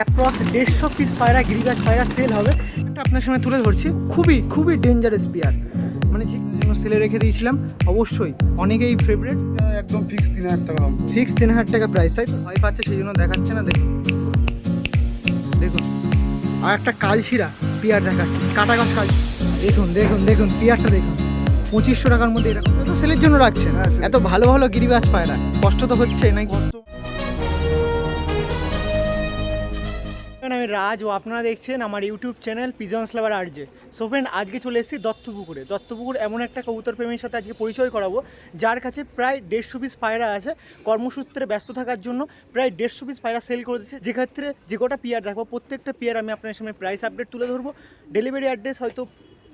Approx দেড়শো piece পায়রা গিরিবাজ পায়রা সেল হবে। এটা আপনার সামনে তুলে ধরছি। খুবই খুবই ডেঞ্জারাস পেয়ার। মানে জন্য সেলে রেখে দিয়েছিলাম। অবশ্যই অনেকেই ফেভারিট একদম ফিক্স তিন হাজার টাকা ফিক্স তিন হাজার টাকা প্রাইস তাই তো? ভয় পাচ্ছে সেই জন্য দেখাচ্ছে না দেখুন দেখুন আর একটা কালশিরা পিয়ার দেখাচ্ছে। কাটা গাছ কাল দেখুন দেখুন দেখুন পিয়ারটা দেখুন। পঁচিশশো টাকার মধ্যে এরকম তো সেলের জন্য রাখছেন। হ্যাঁ, এত ভালো ভালো গিরিবাজ পায়রা। কষ্ট তো হচ্ছে নাকি? কষ্ট ফ্রেন্ড, আমি রাজ ও আপনারা দেখছেন আমার ইউটিউব চ্যানেল পিজন স্লাভার আর আরজে সো ফ্রেন্ড আজকে চলে এসেছি দত্তপুকুরে। দত্তপুকুর এমন একটা কবুতর প্রেমীর সাথে আজকে পরিচয় করাবো যার কাছে প্রায় দেড়শো পিস পায়রা আছে। কর্মসূত্রে ব্যস্ত থাকার জন্য প্রায় দেড়শো পিস পায়রা সেল করে দিচ্ছে। যেক্ষেত্রে যে কটা পিয়ার দেখব প্রত্যেকটা পিয়ার আমি আপনার সামনে প্রাইস আপডেট তুলে ধরবো। ডেলিভারি অ্যাড্রেস হয়তো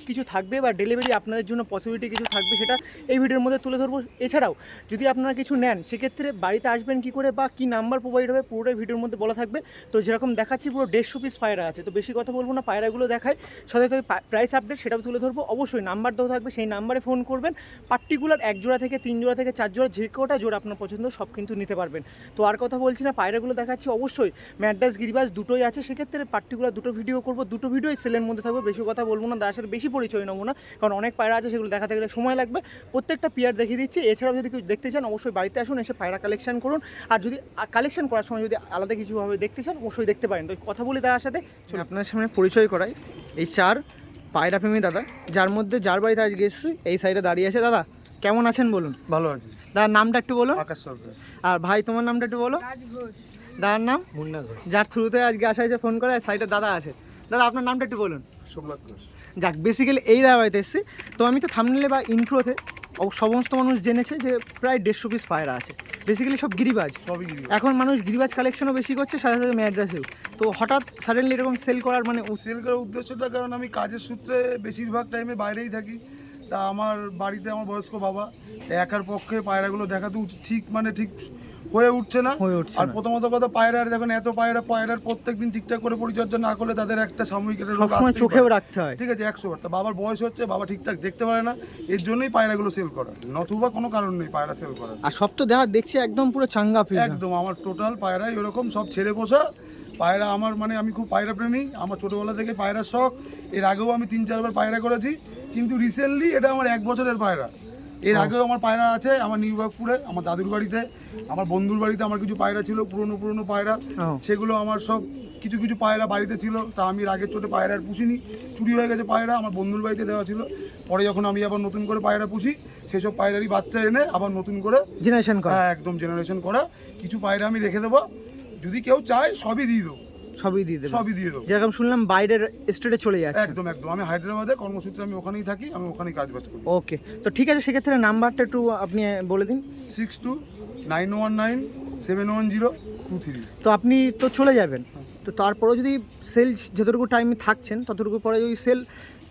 কিছু থাকবে বা ডেলিভারি আপনাদের জন্য পসিবিলিটি কিছু থাকবে, সেটা এই ভিডিওর মধ্যে তুলে ধরবো। এছাড়াও, যদি আপনারা কিছু নেন, সেক্ষেত্রে বাড়িতে আসবেন কি করে বা কি নাম্বার প্রোভাইড হবে, পুরোটাই ভিডিওর মধ্যে বলা থাকবে। তো যেরকম দেখাচ্ছি, পুরো দেড়শো পিস পায়রা আছে। তো বেশি কথা বলব না, পায়রাগুলো দেখায় সাথে সাথে প্রাইস আপডেট সেটাও তুলে ধরবো। অবশ্যই নাম্বার দেওয়া থাকবে, সেই নাম্বারে ফোন করবেন। পার্টিকুলার এক জোড়া থেকে তিন জোড়া থেকে চার জোড়া যে কটা জোড়া আপনার পছন্দ, সব কিন্তু নিতে পারবেন। তো আর কথা বলছি না, পায়রাগুলো দেখাচ্ছি। অবশ্যই ম্যাড্রাস গিরিবাস দুটোই আছে। সেক্ষেত্রে পার্টিকুলার দুটো ভিডিও করব। দুটো ভিডিওই সেলের মধ্যে থাকবে, বেশি কথা বলব না। তার সাথে বেশি পরিচয় নেব না কারণ অনেক পায়রা আছে সেগুলো দেখাতে গেলে সময় লাগবে। প্রত্যেকটা পিয়ার দেখিয়ে দিচ্ছি। এছাড়াও যদি কেউ দেখতে চান অবশ্যই বাড়িতে আসুন এসে পায়রা কালেকশন করুন। আর যদি কালেকশন করার সময় যদি আলাদা কিছুভাবে দেখতে চান অবশ্যই দেখতে পারেন। তো কথা বলি তার সাথে আপনার সামনে পরিচয় করাই। এই চার পায়রা প্রেমী দাদা যার মধ্যে যার বাড়িতে আজকে এসেছি এই সাইডে দাঁড়িয়ে আছে। দাদা কেমন আছেন বলুন? ভালো আছে। দাদার নামটা একটু বলো। আকাশ সরকার। আর ভাই তোমার নামটা একটু বলো। দাদার নাম? মুন্না ঘোষ। যার থ্রুতে আজকে আসা হয়েছে ফোন করে সাইডে দাদা আছে। দাদা আপনার নামটা একটু বলুন। সোমনাথ ঘোষ। যাক বেসিক্যালি এই দাদা বাড়িতে এসেছি। তো আমি তো থামনেলে বা ইন্ট্রোতে সমস্ত মানুষ জেনেছে যে প্রায় দেড়শো পিস পায়রা আছে। বেসিক্যালি সব গিরিবাজ। সবই এখন মানুষ গিরিবাজ কালেকশনও বেশি করছে সাথে সাথে ম্যাড্রাসেও তো হঠাৎ সাডেনলি এরকম সেল করার মানে সেল করার উদ্দেশ্যটা কারণ আমি কাজের সূত্রে বেশিরভাগ টাইমে বাইরেই থাকি। তা আমার বাড়িতে আমার বয়স্ক বাবা একার পক্ষে পায়রাগুলো দেখাতে ঠিক মানে ঠিক হয়ে উঠছে না। হয়ে উঠছে আর প্রথমত কথা পায়রার দেখুন এত পায়রা পায়রার প্রত্যেকদিন ঠিকঠাক করে পরিচর্যা না করলে তাদের একটা সাময়িক সবসময় চোখেও রাখতে হয়। ঠিক আছে একশো বার। বাবার বয়স হচ্ছে বাবা ঠিকঠাক দেখতে পারে না এর জন্যই পায়রাগুলো সেল করা। নতুবা কোনো কারণ নেই পায়রা সেল করার। আর সব তো দেখা দেখছি একদম পুরো চাঙ্গা পিস একদম আমার টোটাল পায়রাই ওরকম সব ছেড়ে পোষা। পায়রা আমার মানে আমি খুব পায়রা প্রেমী আমার ছোটোবেলা থেকে পায়রার শখ। এর আগেও আমি তিন চারবার পায়রা করেছি কিন্তু রিসেন্টলি এটা আমার এক বছরের পায়রা। এর আগেও আমার পায়রা আছে আমার নিউবাগপুরে আমার দাদুর বাড়িতে আমার বন্ধুর বাড়িতে আমার কিছু পায়রা ছিল পুরনো পুরনো পায়রা। সেগুলো আমার সব কিছু কিছু পায়রা বাড়িতে ছিল তা আমি আগের চোটে পায়রা আর পুষিনি চুরি হয়ে গেছে পায়রা আমার বন্ধুর বাড়িতে দেওয়া ছিল। পরে যখন আমি আবার নতুন করে পায়রা পুষি সেসব পায়রারই বাচ্চা এনে আবার নতুন করে জেনারেশন করা। হ্যাঁ একদম জেনারেশন করা। কিছু পায়রা আমি রেখে দেবো। যদি কেউ চায় সবই দিয়ে দেবো। সবই দিয়ে দেবে। সবই দিয়ে দেবো। যেরকম শুনলাম বাইরের স্টেটে চলে যাচ্ছে। একদম একদম। আমি হায়দ্রাবাদে কর্মসূত্রে আমি ওখানেই থাকি আমি ওখানেই কাজ বাজ করি। ওকে তো ঠিক আছে সেক্ষেত্রে নাম্বারটা একটু আপনি বলে দিন। Six two nine one nine seven one zero two three তো আপনি তো চলে যাবেন। তো তারপরেও যদি সেল যতটুকু টাইমে থাকছেন ততটুকু পরে যদি সেল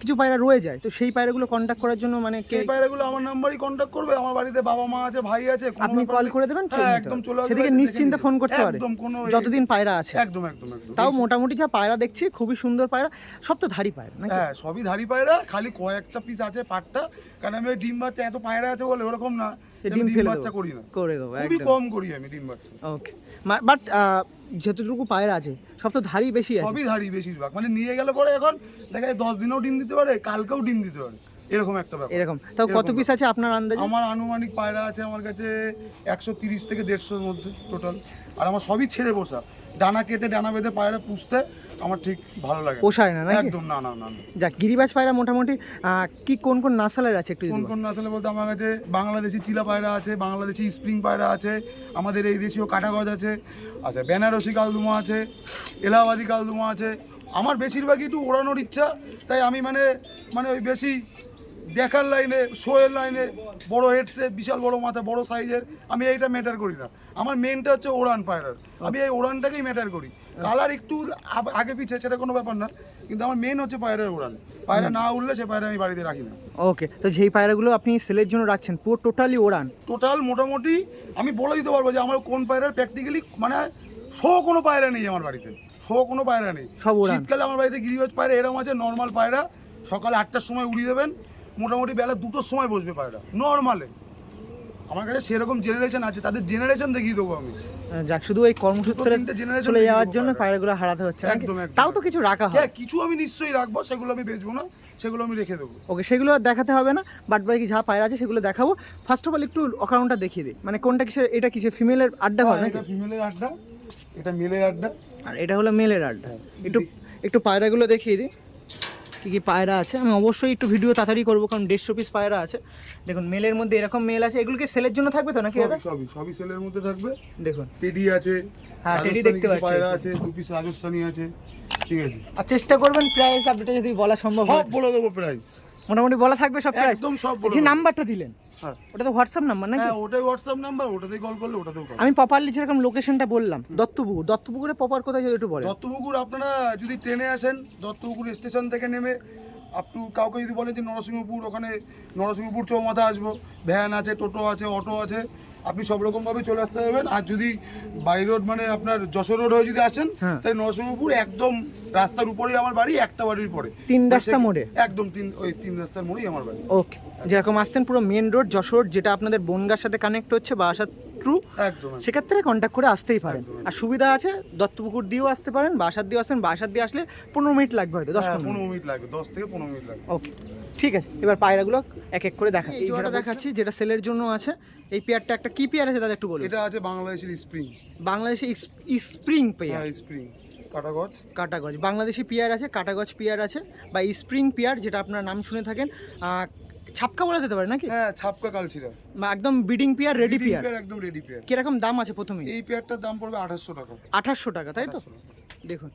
কিছু পায়রা রয়ে যায় তো সেই পায়রাগুলো কন্ট্যাক্ট করার জন্য মানে কে সেই পায়রাগুলো আমার নাম্বারই কন্ট্যাক্ট করবে আমার বাড়িতে বাবা মা আছে ভাই আছে আপনি কল করে দেবেন হ্যাঁ একদম চলে আসবে সেদিকে নিশ্চিন্তে ফোন করতে পারে। একদম কোনো যতদিন পায়রা আছে। একদম একদম একদম। তাও মোটামুটি যা পায়রা দেখছি খুবই সুন্দর পায়রা সব তো ধারি পায়রা নাকি? হ্যাঁ সবই ধারি পায়রা খালি কয়েকটা পিস আছে পাটটা কারণ আমি ডিম বাচ্চা এত পায়রা আছে বলে ওরকম না ডিম বাচ্চা করি না। করে দেবো খুবই কম করি আমি ডিম বাচ্চা। ওকে বাট যতটুকু পায়ের আছে সব তো ধারি বেশি আছে। সবই ধারি বেশিরভাগ। মানে নিয়ে গেলে পরে এখন দেখা যায় দশ দিনেও ডিম দিতে পারে কালকেও ডিম দিতে পারে। এরকম একটা ব্যাপার। এরকম। তাও কত পিস আছে আপনার আন্দাজে? আমার আনুমানিক পায়রা আছে আমার কাছে একশো তিরিশ থেকে দেড়শোর মধ্যে টোটাল আর আমার সবই ছেড়ে বসা। ডানা কেটে ডানা বেঁধে পায়রা পুষতে আমার ঠিক ভালো লাগে না। পোষায় না নাকি একদম না না না না। যাক গিরিবাজ পায়রা মোটামুটি কি কোন কোন নাসালের আছে একটু কোন কোন আসলে বলতে আমার কাছে বাংলাদেশি চিলা পায়রা আছে বাংলাদেশি স্প্রিং পায়রা আছে আমাদের এই দেশীয় কাটাগজ আছে আচ্ছা বেনারসি কালদুমা আছে এলাহাবাদি কালদুমা আছে আমার বেশিরভাগই একটু ওড়ানোর ইচ্ছা তাই আমি মানে মানে ওই বেশি দেখার লাইনে শোয়ের লাইনে বড় হেডসে বিশাল বড় মাথা বড় সাইজের আমি এইটা ম্যাটার করি না। আমার মেনটা হচ্ছে ওড়ান পায়রার। আমি এই ওড়ানটাকেই ম্যাটার করি। কালার একটু আগে পিছে সেটা কোনো ব্যাপার না। কিন্তু আমার মেন হচ্ছে পায়রার ওড়ান। পায়রা না উঠলে সে পায়রা আমি বাড়িতে রাখি না। ওকে তো যেই পায়রাগুলো আপনি সেলের জন্য রাখছেন পুরো টোটালি ওড়ান? টোটাল মোটামুটি আমি বলে দিতে পারব যে আমার কোন পায়রার প্র্যাকটিক্যালি মানে শো কোনো পায়রা নেই আমার বাড়িতে। শো কোনো পায়রা নেই। সব। শীতকালে আমার বাড়িতে গিরিবাজ পায়রা এরকম আছে নর্মাল পায়রা। সকাল আটটার সময় উড়িয়ে দেবেন। মোটামুটি বেলা দুটোর সময় বসবে পায়রা নর্মালে আমার কাছে সেরকম জেনারেশন আছে তাদের জেনারেশন দেখিয়ে দেবো আমি। যাক শুধু ওই কর্মসূত্রে চলে যাওয়ার জন্য পায়রা। পায়রাগুলো হারাতে হচ্ছে একদম। তাও তো কিছু রাখা হয়। হ্যাঁ কিছু আমি নিশ্চয়ই রাখব সেগুলো আমি বেচবো না সেগুলো আমি রেখে দেবো। ওকে সেগুলো আর দেখাতে হবে না বাট বাকি যা পায়রা আছে সেগুলো দেখাবো। ফার্স্ট অফ অল একটু অকাউন্টটা দেখিয়ে দিই। মানে কোনটা কিসের এটা কিসের ফিমেলের আড্ডা হয় নাকি? এটা ফিমেলের আড্ডা এটা মেলের আড্ডা। আর এটা হলো মেলের আড্ডা। একটু একটু পায়রাগুলো দেখিয়ে দিই। কী কী পায়রা আছে আমি অবশ্যই একটু ভিডিও তাড়াতাড়ি করব কারণ দেড়শো পিস পায়রা আছে। দেখুন মেলের মধ্যে এরকম মেল আছে এগুলো কি সেলের জন্য থাকবে তো নাকি দাদা? সবই সবই সেলের মধ্যে থাকবে। দেখুন। টেডি আছে হ্যাঁ, টেডি দেখতে পাচ্ছি। পায়রা আছে দু পিস রাজস্থানি আছে ঠিক আছে। আর চেষ্টা করবেন প্রাইস আপডেটে যদি বলা সম্ভব হয়। বলে দেবো প্রাইস মোটামুটি বলা থাকবে সব প্রাইস একদম সব বলে যে নাম্বারটা দিলেন হ্যাঁ। ওটা তো হোয়াটসঅ্যাপ নাম্বার নাকি? হ্যাঁ ওটাই হোয়াটসঅ্যাপ নাম্বার ওটাতেই কল করলে ওটাতেও কল আমি প্রপারলি যেরকম লোকেশনটা বললাম দত্তপুকুর দত্তপুকুরে প্রপার কোথায় একটু বলেন। দত্তপুকুর আপনারা যদি ট্রেনে আসেন দত্তপুকুর স্টেশন থেকে নেমে আপ টু কাউকে যদি বলেন যে নরসিংহপুর ওখানে নরসিংহপুর চৌমাথা আসব ভ্যান আছে টোটো আছে অটো আছে আপনি সব রকমভাবে চলে আসতে পারবেন। আর যদি বাই রোড মানে আপনার যশোর রোড হয়ে যদি আসেন হ্যাঁ। তাহলে নরসিংহপুর একদম রাস্তার উপরেই আমার বাড়ি একটা বাড়ির পরে। তিন রাস্তা মোড়ে? একদম তিন ওই তিন রাস্তার মোড়েই আমার বাড়ি। ওকে। যেরকম আসতেন পুরো মেন রোড যশোর যেটা আপনাদের বনগার সাথে কানেক্ট হচ্ছে বা আসার ট্রু একদম। সেক্ষেত্রে কন্ট্যাক্ট করে আসতেই পারেন। আর সুবিধা আছে দত্তপুকুর দিয়েও আসতে পারেন বাসার দিয়ে আসতেন বাসার দিয়ে আসলে পনেরো মিনিট লাগবে হয়তো দশ হ্যাঁ, পনেরো মিনিট লাগবে দশ থেকে পনেরো মিনিট লাগবে। ওকে। ঠিক আছে এবার পায়রাগুলো এক এক করে দেখা এই জোড়াটা দেখাচ্ছি যেটা সেলের জন্য আছে। এই পেয়ারটা একটা কি পেয়ার আছে দাদা একটু বলুন। এটা আছে বাংলাদেশের স্প্রিং। Bangladeshi spring pair. হ্যাঁ স্প্রিং। কাটা গছ কাটাগজ। বাংলাদেশি পেয়ার আছে কাটাগজ পেয়ার আছে বা স্প্রিং পেয়ার যেটা আপনার নাম শুনে থাকেন ছাপকা বলা যেতে পারে নাকি? হ্যাঁ ছাপকা কালচিরা বা একদম breeding pair ready pair. Pair একদম রেডি পেয়ার। কীরকম দাম আছে প্রথমেই? এই পেয়ারটার দাম পড়বে আঠাশশো টাকা। আঠাশশো টাকা তাই তো? দেখুন।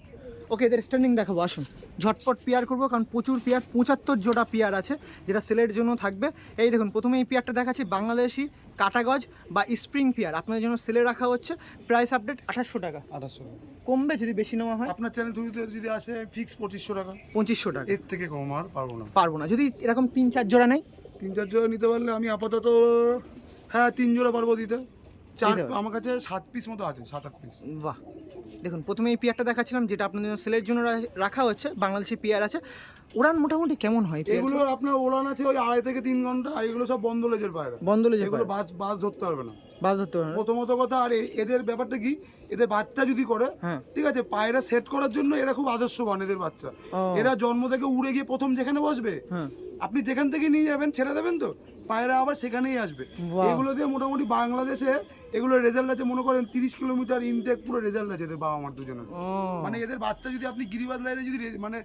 ওকে এদের স্ট্যান্ডিং দেখাবো আসুন। ঝটপট পেয়ার করব কারণ প্রচুর পেয়ার পঁচাত্তর জোড়া পেয়ার আছে যেটা সেলের জন্য থাকবে। এই দেখুন প্রথমে এই পেয়ারটা দেখাচ্ছি বাংলাদেশি কাটাগজ বা স্প্রিং পেয়ার আপনাদের জন্য সেলে রাখা হচ্ছে প্রাইস আপডেট আঠাশশো টাকা। আঠাশশো টাকা। কমবে যদি বেশি নেওয়া হয়? আপনার চ্যানেল থ্রুতে যদি আসে ফিক্স পঁচিশশো টাকা। পঁচিশশো টাকা। এর থেকে কম আর পারব না। পারব না। যদি এরকম তিন চার জোড়া নেই? তিন চার জোড়া নিতে পারলে আমি আপাতত হ্যাঁ তিন জোড়া পারব দিতে। চার আমার কাছে সাত পিস মতো আছে সাত আট পিস বাহ। দেখুন প্রথমে এই পেয়ারটা দেখাচ্ছিলাম যেটা আপনাদের সেলের জন্য রাখা হচ্ছে বাংলাদেশি পেয়ার আছে। উড়ান মোটামুটি কেমন হয় এগুলো আপনার ওড়ান আছে ওই আড়াই থেকে তিন ঘণ্টা আর এগুলো সব বন্ধ লেজের পায়রা। বন্ধলে যে এগুলো বাস বাস ধরতে পারবে না। বাস ধরতে পারে না? প্রথমত কথা আর এদের ব্যাপারটা কি এদের বাচ্চা যদি করে হ্যাঁ। ঠিক আছে পায়রা সেট করার জন্য এরা খুব আদর্শবান এদের বাচ্চা। এরা জন্ম থেকে উড়ে গিয়ে প্রথম যেখানে বসবে হ্যাঁ। আপনি যেখান থেকে নিয়ে যাবেন ছেড়ে দেবেন তো? পায়রা আবার সেখানেই আসবে। এগুলো দিয়ে মোটামুটি বাংলাদেশে এগুলো রেজাল্ট আছে মনে করেন তিরিশ কিলোমিটার ইনটেক পুরো রেজাল্ট আছে এদের বাবা মার দুজনের। মানে এদের বাচ্চা যদি আপনি গিরিবাজ লাইনে যদি মানে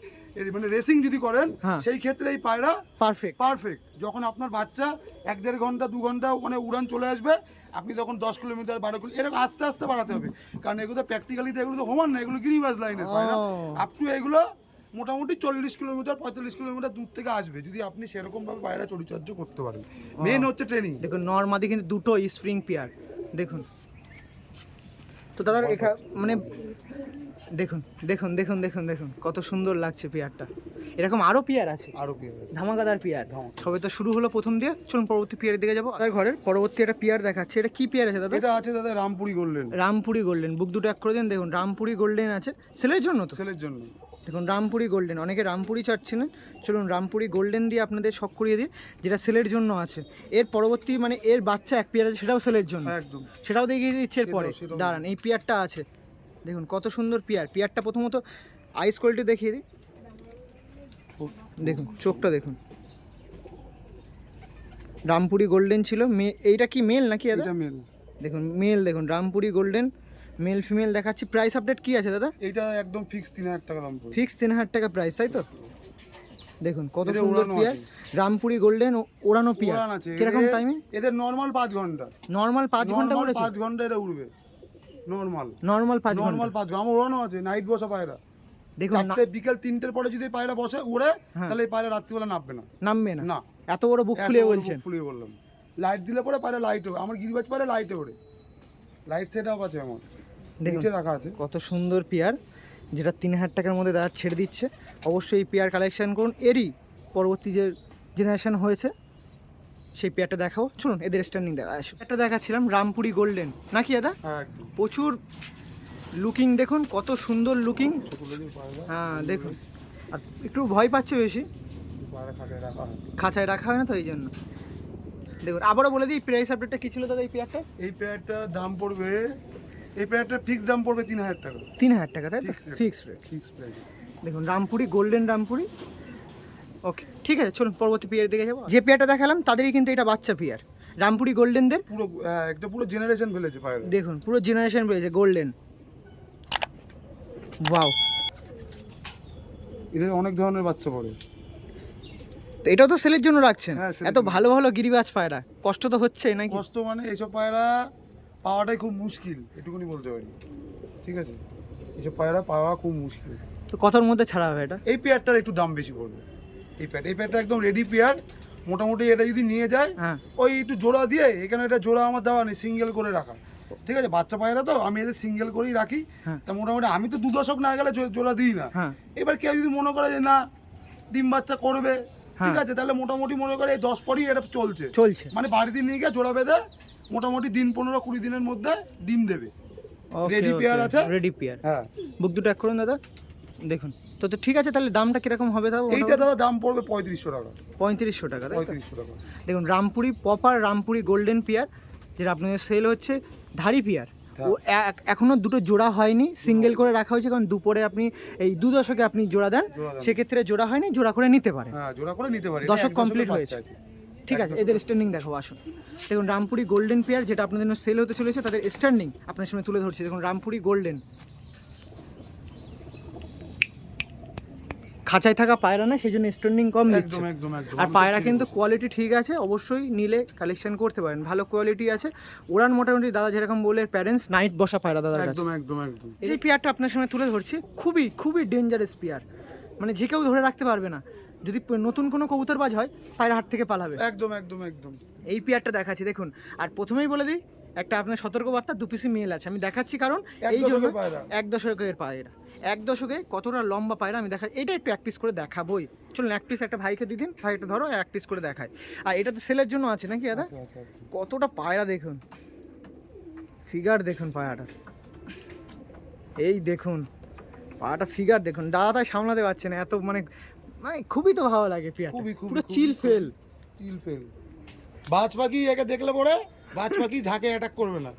মানে রেসিং যদি করেন হ্যাঁ। সেই ক্ষেত্রে এই পায়রা পারফেক্ট পারফেক্ট যখন আপনার বাচ্চা এক দেড় ঘণ্টা দু ঘণ্টা মানে উড়ান চলে আসবে আপনি তখন দশ কিলোমিটার বারো কিলো এরকম আস্তে আস্তে বাড়াতে হবে। কারণ এগুলো প্র্যাকটিক্যালি তো এগুলো তো সমান না এগুলো গিরিবাজ লাইনের পায়রা। আপ টু এগুলো মোটামুটি চল্লিশ কিলোমিটার পঁয়তাল্লিশ কিলোমিটার দূর থেকে আসবে যদি আপনি সেরকমভাবে পায়রা চরিচর্য করতে পারেন। মেন হচ্ছে ট্রেনিং দেখুন নর্মাদি কিন্তু দুটো স্প্রিং পেয়ার দেখুন। তো দাদা এখা মানে দেখুন দেখুন দেখুন দেখুন দেখুন কত সুন্দর লাগছে পেয়ারটা এরকম আরও পেয়ার আছে। আরও পেয়ার গেছে ধামাকাদার পেয়ার সবে তো শুরু হলো প্রথম দিয়ে চলুন পরবর্তী পেয়ারের দিকে যাব। দাদার ঘরের পরবর্তী একটা পেয়ার দেখাচ্ছে এটা কি পেয়ার আছে দাদা? এটা আছে দাদা রামপুরি গোল্ডেন। রামপুরি গোল্ডেন বুক দুটো এক করে দিন দেখুন রামপুরি গোল্ডেন আছে। সেলের জন্য তো? ছেলের জন্য। দেখুন রামপুরি গোল্ডেন অনেকে রামপুরি চাচ্ছিলেন চলুন রামপুরি গোল্ডেন দিয়ে আপনাদের শখ করিয়ে দিই যেটা সেলের জন্য আছে। এর পরবর্তী মানে এর বাচ্চা এক পেয়ার আছে সেটাও সেলের জন্য। একদম। সেটাও দেখিয়ে দিচ্ছে এর পরে। সেটাও- সেটাও দাঁড়ান এই পেয়ারটা আছে। দেখুন কত সুন্দর পেয়ার। পেয়ারটা প্রথমত আইস কোয়ালিটি দেখিয়ে দিই। দেখুন চোখটা দেখুন। রামপুরি গোল্ডেন ছিল। মে এইটা কি মেল নাকি এটা মেল দেখুন মেল দেখুন রামপুরি গোল্ডেন মেল ফিমেল দেখাচ্ছি। প্রাইস আপডেট কি আছে দাদা? এটা একদম ফিক্স তিন হাজার টাকা দাম ফিক্স তিন হাজার টাকা প্রাইস তাই তো? দেখুন কত সুন্দর পিয়ার। রামপুরি গোল্ডেন ওড়ানো পিয়ার। কীরকম টাইমিং এদের নর্মাল পাঁচ ঘণ্টা। নর্মাল পাঁচ ঘণ্টা নর্মাল বলেছে পাঁচ ঘণ্টা এটা উড়বে। নর্মাল নর্মাল পাঁচ ঘণ্টা। নর্মাল পাঁচ ঘণ্টা। আমার ওড়ানো আছে নাইট বসা পায়রা। দেখুন বিকেল তিনটের পরে যদি পায়রা বসে উড়ে হ্যাঁ। তাহলে এই পায়রা রাত্রিবেলা নামবে না। নামবে না। না। এত বড় বুক খুলে বলছেন। ফুলিয়ে বললাম। লাইট দিলে পরে পায়রা লাইটে আমার গিরিবাজ পায়রা লাইটে ওড়ে। লাইট সেট আপ আছে আমার। নিচে রাখা আছে। কত সুন্দর পেয়ার যেটা তিন হাজার টাকার মধ্যে দাদা ছেড়ে দিচ্ছে। অবশ্যই এই পেয়ার কালেকশন করুন। এরই পরবর্তী যে জেনারেশন হয়েছে সেই পেয়ারটা দেখাও চলুন এদের স্ট্যান্ডিং দেখা আসো। একটা দেখাচ্ছিলাম রামপুরি গোল্ডেন নাকি দাদা? হ্যাঁ প্রচুর লুকিং দেখুন কত সুন্দর লুকিং হ্যাঁ দেখুন। আর একটু ভয় পাচ্ছে বেশি। খাঁচায় রাখা হয় না তো এই জন্য। দেখুন আবারও বলে দিই প্রাইস আপডেটটা কি ছিল দাদা এই পেয়ারটা এই পেয়ারটার দাম পড়বে এই পেয়ারটার ফিক্স দাম পড়বে তিন হাজার টাকা। তিন হাজার টাকা তাই তো? ফিক্স রেট ফিক্স প্রাইস দেখুন রামপুরি গোল্ডেন রামপুরি। ওকে ঠিক আছে চলুন পরবর্তী পেয়ার দিকে যাব। যে পেয়ারটা দেখালাম তাদেরই কিন্তু এটা বাচ্চা পেয়ার রামপুরি গোল্ডেনদের পুরো একটা পুরো জেনারেশন ফেলেছে পায়রা দেখুন পুরো জেনারেশন রয়েছে গোল্ডেন ওয়াও এদের অনেক ধরনের বাচ্চা পড়ে। তো এটাও তো সেলের জন্য রাখছেন? হ্যাঁ, এত। ভালো ভালো গিরিবাজ পায়রা। কষ্ট তো হচ্ছে নাকি? কষ্ট মানে এইসব পায়রা পাওয়াটাই খুব মুশকিল এটুকুনি বলতে পারি। ঠিক আছে? এইসব পায়রা পাওয়া খুব মুশকিল। তো কতর মধ্যে ছাড়া হবে এটা? এই পেয়ারটার একটু দাম বেশি পড়বে। এই পেয়ার এই পেয়ারটা একদম রেডি পেয়ার। মোটামুটি এটা যদি নিয়ে যায় হ্যাঁ। ওই একটু জোড়া দিয়ে এখানে এটা জোড়া আমার দেওয়া নেই সিঙ্গেল করে রাখা। ঠিক আছে? বাচ্চা পায়রা তো আমি এদের সিঙ্গেল করেই রাখি। হ্যাঁ। তা মোটামুটি আমি তো দু দশক না গেলে জোড়া দিই না। হ্যাঁ। এবার কেউ যদি মনে করে যে না ডিম বাচ্চা করবে ঠিক। আছে? তাহলে মোটামুটি মনে করে এই দশ পরই এটা চলছে। চলছে। মানে বাড়িতে নিয়ে গিয়ে জোড়া বেঁধে মোটামুটি দিন পনেরো কুড়ি দিনের মধ্যে ডিম দেবে। Ready pair আছে? Ready pair. হ্যাঁ। বুক দুটো এক করুন দাদা। দেখুন। তো তো ঠিক আছে তাহলে দামটা কীরকম হবে তাও? এইটা দাদা দাম পড়বে পঁয়ত্রিশশো টাকা। পঁয়ত্রিশশো টাকা পঁয়ত্রিশশো টাকা। দেখুন রামপুরি পপার রামপুরি গোল্ডেন পেয়ার যেটা আপনাদের সেল হচ্ছে ধারি পেয়ার। ও এক- এখনও দুটো জোড়া হয়নি সিঙ্গেল করে রাখা হয়েছে কারণ দুপুরে আপনি এই দু দশকে আপনি জোড়া দেন সেক্ষেত্রে জোড়া হয়নি জোড়া করে নিতে পারেন। হ্যাঁ জোড়া করে নিতে পারি। দশক কমপ্লিট হয়েছে। ঠিক আছে এদের স্ট্যান্ডিং দেখো আসুন। দেখুন রামপুরি গোল্ডেন পেয়ার যেটা আপনাদের জন্য সেল হতে চলেছে তাদের স্ট্যান্ডিং আপনার সামনে তুলে ধরছি। দেখুন রামপুরি গোল্ডেন খাঁচায় থাকা পায়রা না সেই জন্য স্ট্যান্ডিং কম দিচ্ছে। আর পায়রা কিন্তু কোয়ালিটি ঠিক আছে অবশ্যই নিলে কালেকশন করতে পারেন। ভালো কোয়ালিটি আছে। ওরান মোটামুটি দাদা যেরকম বলে প্যারেন্টস নাইট বসা পায়রা দাদার কাছে। একদম একদম একদম। এই পেয়ারটা আপনার সামনে তুলে ধরছি খুবই খুবই ডেঞ্জারাস পেয়ার মানে যে কেউ ধরে রাখতে পারবে না। যদি নতুন কোনো কবুতরবাজ হয় পায়রা হাট থেকে পালাবে। একদম একদম একদম। এই পেয়ারটা দেখাচ্ছি দেখুন। আর প্রথমেই বলে দিই একটা আপনার সতর্ক বার্তা দু পিসি মেল আছে। আমি দেখাচ্ছি কারণ এই জন্য এক দশকের পায়রা। এক দশকে কতটা লম্বা পায়রা আমি দেখা এটা একটু এক পিস করে দেখাবোই। চলুন এক পিস একটা ভাইকে দিদিন ভাই একটা ধরো এক পিস করে দেখায়। আর এটা তো সেলের জন্য আছে নাকি দাদা। কতটা পায়রা দেখুন। ফিগার দেখুন পায়রাটার এই দেখুন পায়রাটা ফিগার দেখুন। দাদা তাই সামলাতে পারছে না এত মানে মানে খুবই তো ভালো লাগে পেয়ারটা খুবই, খুবই, পুরো চিল ফেল চিল ফেল বাজ পাখি একে দেখলে পরে বাজ পাখি ঝাঁকে অ্যাটাক করবে না।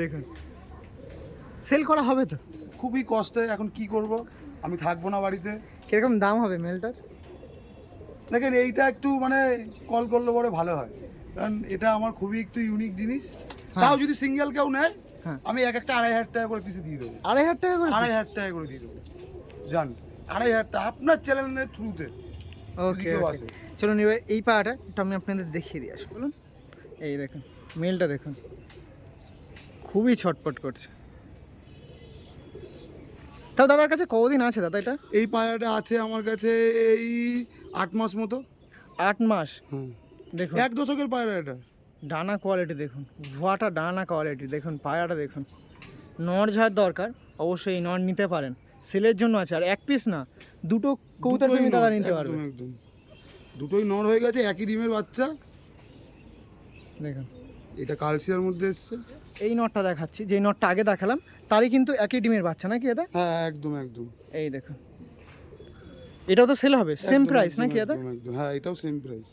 দেখুন। সেল করা হবে তো? খুবই কষ্টে এখন কি করব? আমি থাকব না বাড়িতে। কীরকম দাম হবে মেলটার দেখেন এইটা একটু মানে কল করলে পরে ভালো হয়। কারণ এটা আমার খুবই একটু ইউনিক জিনিস। তাও যদি সিঙ্গেল কেউ নেয় হ্যাঁ। আমি এক একটা আড়াই হাজার টাকা করে পিসে দিয়ে দেবো। আড়াই হাজার টাকা করে আড়াই হাজার টাকা করে দিয়ে দেবো। জান আড়াই হাজার টাকা আপনার চ্যানেলের থ্রুতে ওকে চলুন এবার এই পাটা একটু আমি আপনাদের দেখিয়ে দিয়ে আসি বলুন। এই দেখুন মেলটা দেখুন। খুবই ছটপট করছে। তাও দাদার কাছে কতদিন আছে দাদা এটা? এই পায়রাটা আছে আমার কাছে এই আট মাস মতো। আট মাস? দেখুন। এক দশকের পায়রা এটা। ডানা কোয়ালিটি দেখুন। ভুয়াটা ডানা কোয়ালিটি দেখুন পায়াটা দেখুন। নড় ঝাড় দরকার অবশ্যই এই নড় নিতে পারেন। সেলের জন্য আছে আর এক পিস না দুটো কৌতার দুটোই দাদা নিতে পারবে। একদম। দুটোই নর হয়ে গেছে একই ডিমের বাচ্চা। দেখুন। এটা কালসিয়ার মধ্যে এসছে। এই নটটা দেখাচ্ছি যেই নটটা আগে দেখালাম তারই কিন্তু একই ডিমের বাচ্চা নাকি এটা? হ্যাঁ একদম একদম। এই দেখুন। এটাও তো সেল হবে সেম প্রাইস নাকি একদম। হ্যাঁ এটাও সেম প্রাইস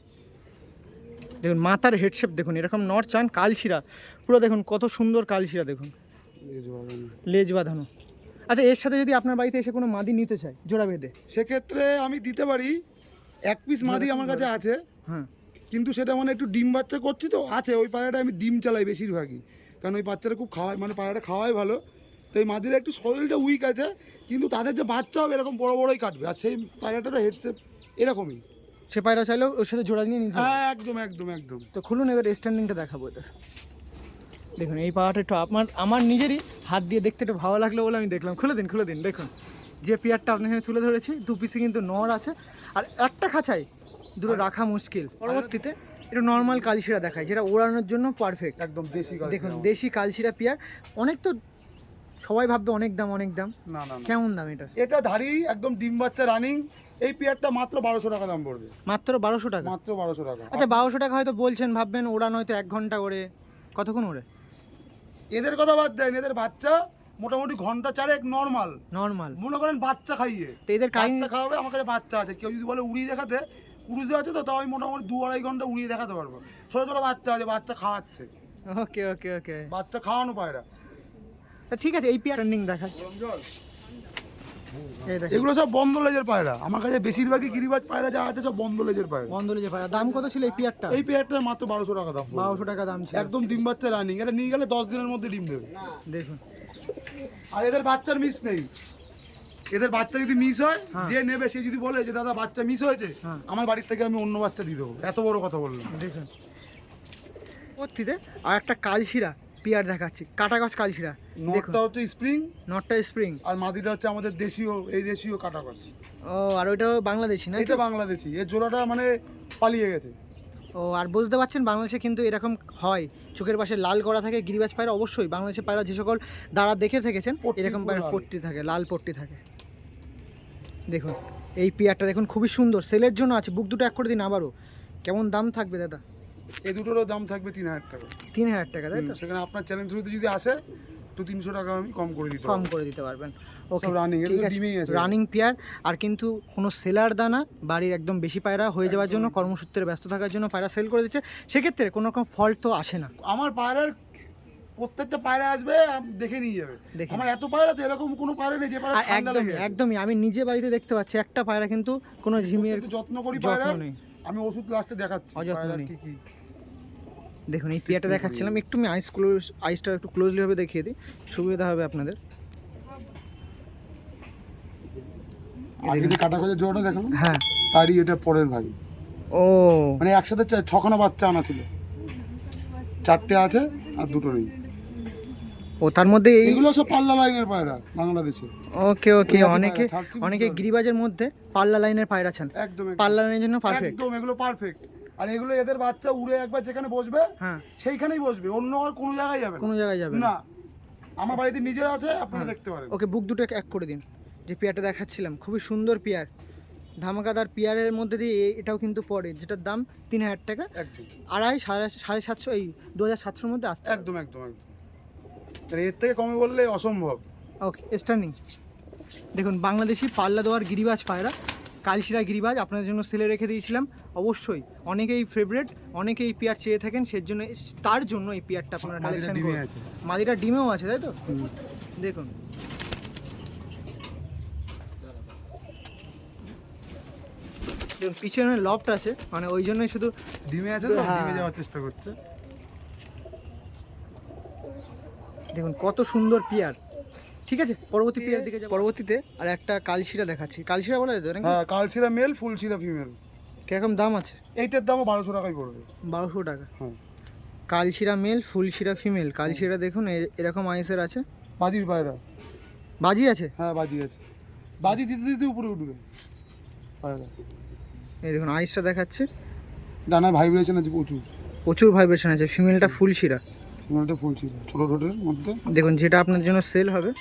দেখুন মাথার হেডশেপ দেখুন এরকম নর চান কালশিরা। পুরো দেখুন কত সুন্দর কালশিরা দেখুন। লেজ বাঁধানো। আচ্ছা এর সাথে যদি আপনার বাড়িতে এসে কোনো মাদি নিতে চায় জোড়া বেঁধে? সেক্ষেত্রে আমি দিতে পারি। এক পিস মাদি আমার কাছে আছে। হ্যাঁ। কিন্তু সেটা মানে একটু ডিম বাচ্চা করছি তো আছে। ওই পায়রাটা আমি ডিম চালাই বেশিরভাগই। কারণ ওই বাচ্চাটা খুব খাওয়ায় মানে পায়রাটা খাওয়াই ভালো। তো এই মাদির একটু শরীরটা উইক আছে কিন্তু তাদের যে বাচ্চা হবে এরকম বড় বড়ই কাটবে। আর সেই পায়রাটারও হেডসেপ এরকমই। সে পায়রা চাইলেও ওর সাথে জোড়া নিয়ে নিতে হ্যাঁ একদম একদম একদম। তো খুলুন এবার স্ট্যান্ডিংটা দেখাবো এদের দেখুন এই পাওয়াটা একটু আমার আমার নিজেরই হাত দিয়ে দেখতে একটু ভালো লাগল বলে আমি দেখলাম। খুলে দিন খুলে দিন দেখুন। যে পেয়ারটা আপনার এখানে তুলে ধরেছি দু পিসে কিন্তু নর আছে। আর একটা খাঁচাই দুটো রাখা মুশকিল। পরবর্তীতে একটু নর্মাল কালশিরা দেখায় যেটা ওড়ানোর জন্য পারফেক্ট একদম দেশি দেখুন দেশি কালশিরা পেয়ার। অনেক তো সবাই ভাববে অনেক দাম অনেক দাম। না না কেমন দাম এটা? এটা ধারি একদম ডিম বাচ্চা রানিং এই পেয়ারটা মাত্র বারোশো টাকা দাম পড়বে। মাত্র বারোশো টাকা? মাত্র বারোশো টাকা। আচ্ছা বারোশো টাকা হয়তো বলছেন ভাববেন ওড়ানো হয়তো এক ঘণ্টা করে কতক্ষণ ওড়ে? এদের কথা বাদ দেন এদের বাচ্চা মোটামুটি ঘণ্টা চারেক নর্মাল নর্মাল মনে করেন বাচ্চা খাইয়ে। তো এদের বাচ্চা খাওয়াবে আমার কাছে বাচ্চা আছে। কেউ যদি বলে উড়িয়ে দেখাতে ক্রুজে আছে তো তাও আমি মোটামুটি দু আড়াই ঘণ্টা উড়িয়ে দেখাতে পারব। ছোট ছোট বাচ্চা আছে বাচ্চা খাওয়াচ্ছে। ওকে ওকে ওকে বাচ্চা খাওয়ানো পায়রা তা ঠিক আছে এই পিয়ার ট্রেন্ডিং দেখা। এগুলো সব বন্ধ লেজের পায়রা। আমার কাছে বেশিরভাগই গিরিবাজ পায়রা যা আছে সব বন্ধ লেজের পায়রা। বন্ধলে যে পায়রা। দাম কত ছিল এই পিয়ারটা এই পেয়ারটার মাত্র বারোশো টাকা দাম। বারোশো টাকা দাম ছিল। একদম ডিম বাচ্চা রানিং। এটা নিয়ে গেলে দশ দিনের মধ্যে ডিম দেবে। দেখুন। আর এদের বাচ্চার মিস নেই। এদের বাচ্চা যদি মিস হয় হ্যাঁ। যে নেবে সে যদি বলে যে দাদা বাচ্চা মিস হয়েছে হ্যাঁ। আমার বাড়ির থেকে আমি অন্য বাচ্চা দিয়ে দেবো। এত বড় কথা বললাম। দেখুন। আর একটা কালশিরা। পিয়ার দেখাচ্ছি। কাটা গাছ কালশিরা। নটটা হচ্ছে স্প্রিং। নটটা স্প্রিং। আর মাদিটা হচ্ছে আমাদের দেশীয় এই দেশীয় কাটা গাছ। ও আর ওইটাও বাংলাদেশি না এটা বাংলাদেশি। এর জোড়াটা মানে পালিয়ে গেছে। ও আর বুঝতে পারছেন বাংলাদেশে কিন্তু এরকম হয়। চোখের পাশে লাল করা থাকে গিরিবাজ পায়রা অবশ্যই। বাংলাদেশের পায়রা যে সকল দ্বারা দেখে থেকেছেন এরকম পায়রা পট্টি থাকে লাল পট্টি থাকে। দেখুন এই পিয়ারটা দেখুন খুবই সুন্দর। সেলের জন্য আছে বুক দুটো এক করে দিন আবারও। কেমন দাম থাকবে দাদা? এই দুটোরও দাম থাকবে তিন হাজার টাকা। তিন হাজার টাকা তাই তো? সেখানে আপনার চ্যানেল থ্রুতে যদি আসে তো তিনশো টাকা আমি কম করে দিতে কম করে দিতে পারবেন। ওকে আছে। রানিং পেয়ার আর কিন্তু কোনো সেলার দানা বাড়ির একদম বেশি পায়রা হয়ে যাওয়ার জন্য কর্মসূত্রে ব্যস্ত থাকার জন্য পায়রা সেল করে দিচ্ছে। সেক্ষেত্রে কোনো রকম ফল্ট তো আসে না। আমার পায়রার প্রত্যেকটা পায়রা আসবে দেখে নিয়ে যাবে। দেখে আমার এত পায়রা তো এরকম কোনো পায়রা নেই যে পায়রা একদমই একদমই আমি নিজে বাড়িতে দেখতে পাচ্ছি একটা পায়রা কিন্তু কোনো ঝিমিয়ে যত্ন করি পায়রা নেই। আমি ওষুধ লাস্টে দেখাচ্ছি অযত্ন পায়রার নেই। কি কি। দেখুন এই পিয়াটা দেখাচ্ছিলাম একটু আমি আইস ক্লোজ আইসটা একটু ক্লোজলি ভাবে দেখিয়ে দিই সুবিধা হবে আপনাদের। আগে যে কাটা কজের জোড়াটা দেখালাম হ্যাঁ। তারই এটা পরের ভাই ও। মানে একসাথে চা- ছখানা বাচ্চা আনা ছিল। চারটে আছে আর দুটো নেই। ও তার মধ্যে এই এগুলো সব পাল্লা লাইনের পায়রা বাংলাদেশে। ওকে ওকে অনেকে অনেকে গিরিবাজের মধ্যে পাল্লা লাইনের পায়রা ছান একদম। পাল্লা লাইনের জন্য পারফেক্ট একদম এগুলো পারফেক্ট আর এগুলো এদের বাচ্চা উড়ে একবার যেখানে বসবে হ্যাঁ। সেইখানেই বসবে। অন্য আর কোনো জায়গায় যাবে। কোনো জায়গায় যাবে না। আমার বাড়িতে নিজের আছে আপনারা দেখতে পারেন। ওকে বুক দুটো এক করে দিন। যে পেয়ারটা দেখাচ্ছিলাম খুবই সুন্দর পেয়ার। ধামাকাদার পেয়ারের মধ্যে দিয়ে এটাও কিন্তু পড়ে যেটার দাম তিন হাজার টাকা। আড়াই সাড়ে সাড়ে সাতশো এই দু হাজার সাতশোর মধ্যে আসতে একদম একদম একদম। তাহলে এর থেকে কমে বললে অসম্ভব। ওকে স্টার্নিং দেখুন বাংলাদেশি পাল্লা দেওয়ার গিরিবাজ পায়রা কালশিরা গিরিবাজ আপনাদের জন্য সেলে রেখে দিয়েছিলাম। অবশ্যই অনেকেই ফেভারেট অনেকেই পেয়ার চেয়ে থাকেন সেই জন্য তার জন্য এই পেয়ারটা আপনারা কালেকশন। মাদিটা ডিমেও আছে তাই তো? দেখুন। দেখুন পিছনে লফট আছে মানে ওই জন্যই শুধু ডিমে আছে তো? হ্যাঁ। ডিমে যাওয়ার চেষ্টা করছে। দেখুন কত সুন্দর পিয়ার। ঠিক আছে? পরবর্তী পিয়ার দিকে যাব। পরবর্তীতে আর একটা কালশিরা দেখাচ্ছি। কালশিরা বলা যায় তো নাকি? হ্যাঁ কালশিরা মেল ফুলশিরা ফিমেল। কীরকম দাম আছে? এইটার দামও বারোশো টাকাই পড়বে। বারোশো টাকা। হ্যাঁ। কালশিরা মেল ফুলশিরা ফিমেল। কালশিরা দেখুন এ- এরকম আইসের আছে। বাজির পায়রা। বাজি আছে? হ্যাঁ বাজি আছে। বাজি দিতে দিতে উপরে উঠবে। পায়রা। এই দেখুন আইসটা দেখাচ্ছে। ডানায় ভাইব্রেশন আছে প্রচুর। প্রচুর ভাইব্রেশন আছে। ফিমেলটা ফুলশিরা ছোটো মধ্যে। দেখুন যেটা আপনার জন্য সেল হবে।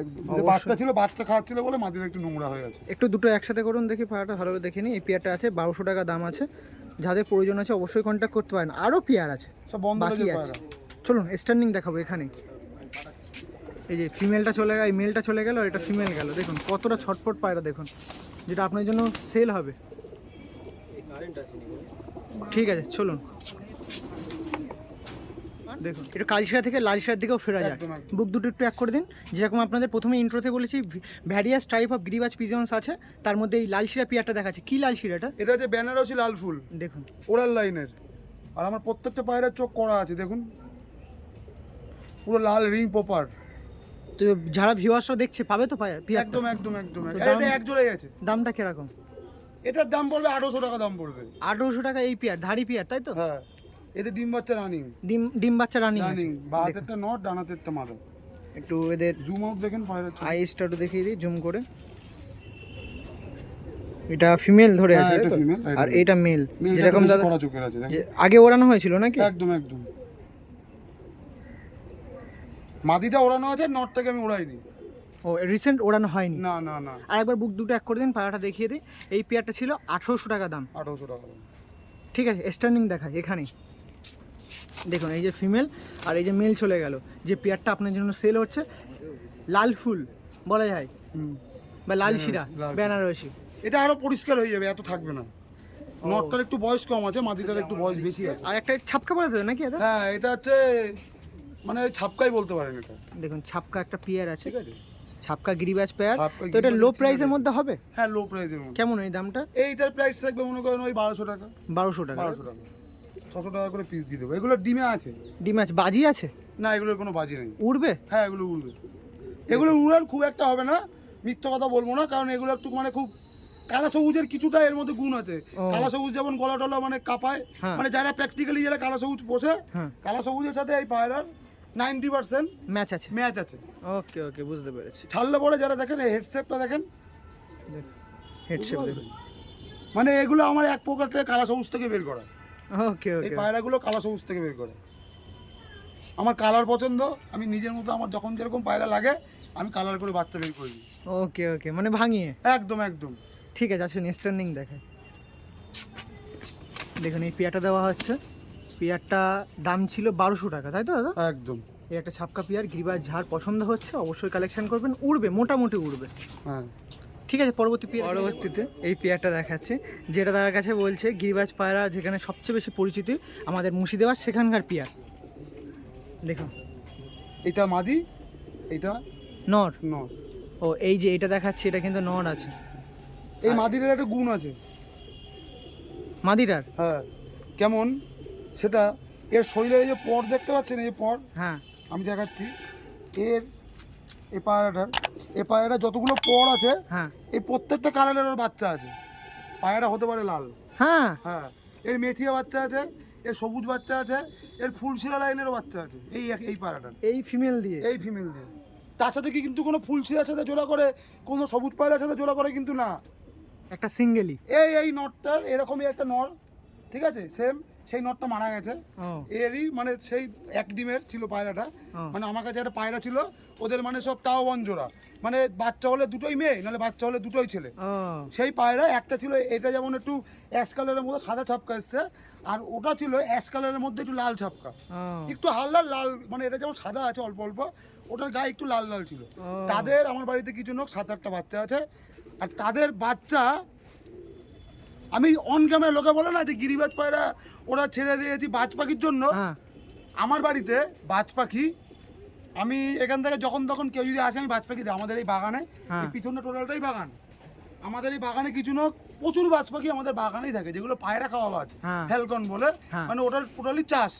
একদম। বাচ্চা ছিল বাচ্চা খাওয়াচ্ছিল বলে মাটির একটু নোংরা হয়ে আছে একটু দুটো একসাথে করুন দেখি পায়ারটা ভালোভাবে দেখে নিই। এই পেয়ারটা আছে বারোশো টাকা দাম আছে। যাদের প্রয়োজন আছে অবশ্যই কন্ট্যাক্ট করতে পারেন। আরও পেয়ার আছে। সব বন্ধ বাকি আছে। চলুন স্ট্যান্ডিং দেখাবো এখানে। এই যে ফিমেলটা চলে গেল এই মেলটা চলে গেল এটা ফিমেল গেল। দেখুন কতটা ছটফট পায়রা দেখুন। যেটা আপনার জন্য সেল হবে। ঠিক আছে চলুন। দেখুন একটু কালশিরা থেকে লালশিরার দিকেও ফেরা যায়। বুক দুটো একটু এক করে দিন। যেরকম আপনাদের প্রথমে ইন্ট্রোতে বলেছি various type of Giribaz pigeons আছে। তার মধ্যে এই লালশিরা পিয়ারটা দেখাচ্ছে। কি লালশিরাটা এটা? হচ্ছে বেনারসি লাল ফুল। দেখুন। ওরাল লাইনের। আর আমার প্রত্যেকটা পায়রার চোখ করা আছে দেখুন। পুরো লাল রিং প্রপার। তো যারা ভিউয়ার্সরা দেখছে পাবে তো পায় পিয়ারটা? একদম একদম একদম। এটা এক জোড়াই আছে। দামটা কীরকম? এটার দাম পড়বে আঠারোশো টাকা দাম পড়বে। আঠারোশো টাকা এই পেয়ার ধারি পেয়ার তাই তো? হ্যাঁ। এতে ডিম বাচ্চা রানিং ডিম ডিম বাচ্চা রানিং রানিং বা হাতেরটা নট ডান হাতেরটা একটু এদের জুম আউট দেখেন পায়রার চোখ। আইসটা একটু দেখিয়ে দিই জুম করে। এটা ফিমেল ধরে হ্যাঁ, আছে আর। এটা মেল যেরকম দাদা আগে ওড়ানো হয়েছিল নাকি? একদম একদম। মাদিটা ওড়ানো আছে নটটাকে আমি ওড়াইনি। ও রিসেন্ট ওড়ানো হয়নি। না না না। আর একবার বুক দুটো এক করে দিন পাড়াটা দেখিয়ে দিই। এই পেয়ারটা ছিল আঠেরোশো টাকা দাম। আঠারোশো টাকা ঠিক আছে স্ট্যান্ডিং দেখায় এখানেই। দেখুন এই যে ফিমেল আর এই যে মেল চলে গেল। যে পেয়ারটা আপনার জন্য সেল হচ্ছে লাল ফুল বলা যায়। বা লাল শিরা। বেনারসি। এটা আরও পরিষ্কার হয়ে যাবে এত থাকবে না। নটটার একটু বয়স কম আছে মাদিটার একটু বয়স বেশি আছে। আর একটা ছাপকা পড়া দেবে নাকি এটা? হ্যাঁ এটা হচ্ছে মানে ছাপকাই বলতে পারেন এটা। দেখুন ছাপকা একটা পেয়ার আছে। ঠিক আছে। ছাপকা গিরিবাজ পেয়ার। তো এটা লো প্রাইসের মধ্যে হবে? হ্যাঁ লো প্রাইসের মধ্যে। কেমন এই দামটা? এইটার প্রাইস থাকবে মনে করেন ওই বারোশো টাকা। বারোশো টাকা। বারোশো টাকা। ছশো টাকা করে পিস দিয়ে দেবো। এগুলোর ডিমে আছে। ডিম আছে। বাজি আছে? না এগুলোর কোনো বাজি নেই। উড়বে? হ্যাঁ এগুলো উড়বে। এগুলো উড়ান খুব একটা হবে না। মিথ্যা কথা বলব না কারণ এগুলো একটু মানে খুব কালা সবুজের কিছুটা এর মধ্যে গুণ আছে। কালা সবুজ যেমন গলা টলা মানে কাঁপায় হ্যাঁ। মানে যারা প্র্যাকটিক্যালি যারা কালা সবুজ পোষে হ্যাঁ। কালা সবুজের সাথে এই পায়রার নাইনটি পার্সেন্ট ম্যাচ আছে। ম্যাচ আছে। ওকে ওকে বুঝতে পেরেছি। ছাড়লে পরে যারা দেখেন এই হেডসেটটা দেখেন পারলেন? মানে এগুলো আমার এক প্রকার থেকে কালা সবুজ থেকে বের করা। ওকে এই পায়রাগুলো কালা সবুজ থেকে বের করে। আমার কালার পছন্দ আমি নিজের মতো আমার যখন যেরকম পায়রা লাগে আমি কালার করে বাচ্চা বের করে ওকে ওকে মানে ভাঙিয়ে? একদম একদম। ঠিক আছে আসুন স্ট্যান্ডিং দেখায় দেখুন এই পেয়ারটা দেওয়া হচ্ছে। পেয়ারটা দাম ছিল বারোশো টাকা তাই তো দাদা? একদম। এই একটা ছাপকা পেয়ার গিরিবাজ ঝাড় পছন্দ হচ্ছে অবশ্যই কালেকশন করবেন উড়বে মোটামুটি উড়বে। হ্যাঁ। ঠিক আছে পরবর্তী পেয়ার পরবর্তীতে এই পেয়ারটা দেখাচ্ছে যেটা তার কাছে বলছে গিরিবাজ পায়রা যেখানে সবচেয়ে বেশি পরিচিতি আমাদের মুর্শিদাবাদ সেখানকার পেয়ার। দেখুন। এটা মাদি এটা নর। নর। ও এই যে এটা দেখাচ্ছে এটা কিন্তু নর আছে। এই মাদিরের একটা গুণ আছে। মাদিরার? হ্যাঁ কেমন? সেটা এর শরীরে এই যে পর দেখতে পাচ্ছেন এই পর হ্যাঁ। আমি দেখাচ্ছি। এর এ পায়রাটার এ পায়রাটা যতগুলো পর আছে হ্যাঁ। এই প্রত্যেকটা কালারের ওর বাচ্চা আছে। পায়রা হতে পারে লাল। হ্যাঁ। হ্যাঁ। এর মেথিয়া বাচ্চা আছে এর সবুজ বাচ্চা আছে এর ফুলশিরা লাইনেরও বাচ্চা আছে। এই এক- এই পায়রাটার এই ফিমেল দিয়ে? এই ফিমেল দিয়ে। তার সাথে কি কিন্তু কোনো ফুলশিরার সাথে জোড়া করে কোনো সবুজ পায়রার সাথে জোড়া করে কিন্তু না। একটা সিঙ্গেলি? এই এই নটটার এরকমই একটা নর ঠিক আছে? সেম সেই নটটা মারা গেছে। এরই মানে সেই এক ডিমের ছিল পায়রাটা। মানে আমার কাছে একটা পায়রা ছিল ওদের মানে সব তাও জোড়া মানে বাচ্চা হলে দুটোই মেয়ে নাহলে বাচ্চা হলে দুটোই ছেলে। সেই পায়রা একটা ছিল এটা যেমন একটু অ্যাশ কালারের মধ্যে সাদা ছাপকা এসছে আর ওটা ছিল অ্যাশ কালারের মধ্যে একটু লাল ছাপকা। একটু হালকা লাল মানে এটা যেমন সাদা আছে অল্প অল্প ওটার গায়ে একটু লাল লাল ছিল। তাদের আমার বাড়িতে কিছু লোক সাত আটটা বাচ্চা আছে আর তাদের বাচ্চা আমি অন ক্যামেরা লোকে বলে না যে গিরিবাজ পায়রা ওরা ছেড়ে দিয়েছি বাজ পাখির জন্য। হ্যাঁ। আমার বাড়িতে বাজ পাখি আমি এখান থেকে যখন তখন কেউ যদি আসে আমি বাজ পাখি দিই। আমাদের এই বাগানে হ্যাঁ। পিছনটা টোটালটাই বাগান। আমাদের এই বাগানে কিছু না প্রচুর বাজ পাখি আমাদের বাগানেই থাকে যেগুলো পায়রা খাওয়া বাজ। ফ্যালকন বলে হ্যাঁ। মানে ওটার টোটালি চাষ।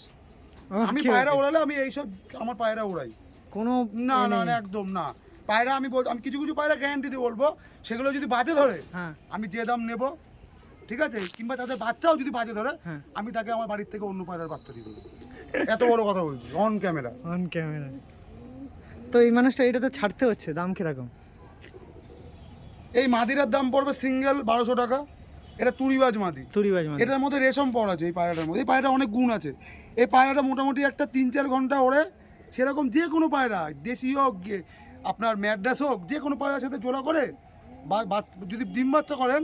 আমি পায়রা. ওড়ালে আমি এইসব আমার পায়রা উড়াই। কোনো না না না একদম না। পায়রা আমি বল আমি কিছু কিছু পায়রা গ্যারান্টি দিয়ে বলব সেগুলো যদি বাজে ধরে হ্যাঁ। আমি যে দাম নেব ঠিক আছে? কিংবা তাদের বাচ্চাও যদি বাজে ধরে হ্যাঁ। আমি তাকে আমার বাড়ির থেকে অন্য পায়রার বাচ্চা দিয়ে দেবো। এত বড় কথা বলছি অন ক্যামেরা অন ক্যামেরা তো এই মানুষটা এটা তো ছাড়তে হচ্ছে দাম কীরকম? এই মাদিরার দাম পড়বে সিঙ্গেল বারোশো টাকা। এটা তুড়িবাজ মাদি। তুরিবাজ মানে এটার মধ্যে রেশম পড় আছে এই পায়রাটার মধ্যে। এই পায়রাটা অনেক গুণ আছে। এই পায়রাটা মোটামুটি একটা তিন চার ঘণ্টা ওড়ে। সেরকম যে কোনো পায়রা দেশি হোক আপনার ম্যাড্রাস হোক যে কোনো পায়রার সাথে জোড়া করে বা যদি ডিম বাচ্চা করেন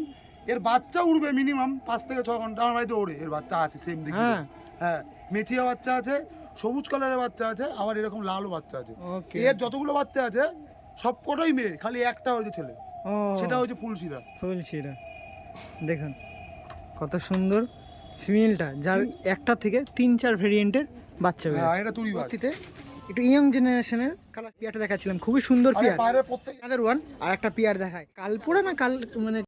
এর বাচ্চা উড়বে মিনিমাম পাঁচ থেকে ছ ঘণ্টা। আমার বাড়িতে ওড়ে এর বাচ্চা আছে সেম দিকে হ্যাঁ। হ্যাঁ মেচিয়া বাচ্চা আছে সবুজ কালারের বাচ্চা আছে আবার এরকম লালও বাচ্চা আছে। ওকে এর যতগুলো বাচ্চা আছে সব কটাই মেয়ে খালি একটা হয়েছে ছেলে। ও। সেটা হচ্ছে ফুলশিরা। ফুল শিরা দেখুন কত সুন্দর ফিমেলটা যার একটা থেকে তিন চার ভেরিয়েন্টের বাচ্চা হ্যাঁ বেরোয় এটা তুড়িবাজ পরবর্তীতে একটু ইয়ং জেনারেশনের কালার পিয়ারটা দেখাচ্ছিলাম। খুবই সুন্দর আরে পিয়ার। পায়রার প্রত্যেক আদার ওয়ান আর একটা পিয়ার দেখায়। কালপুরা না কাল মানে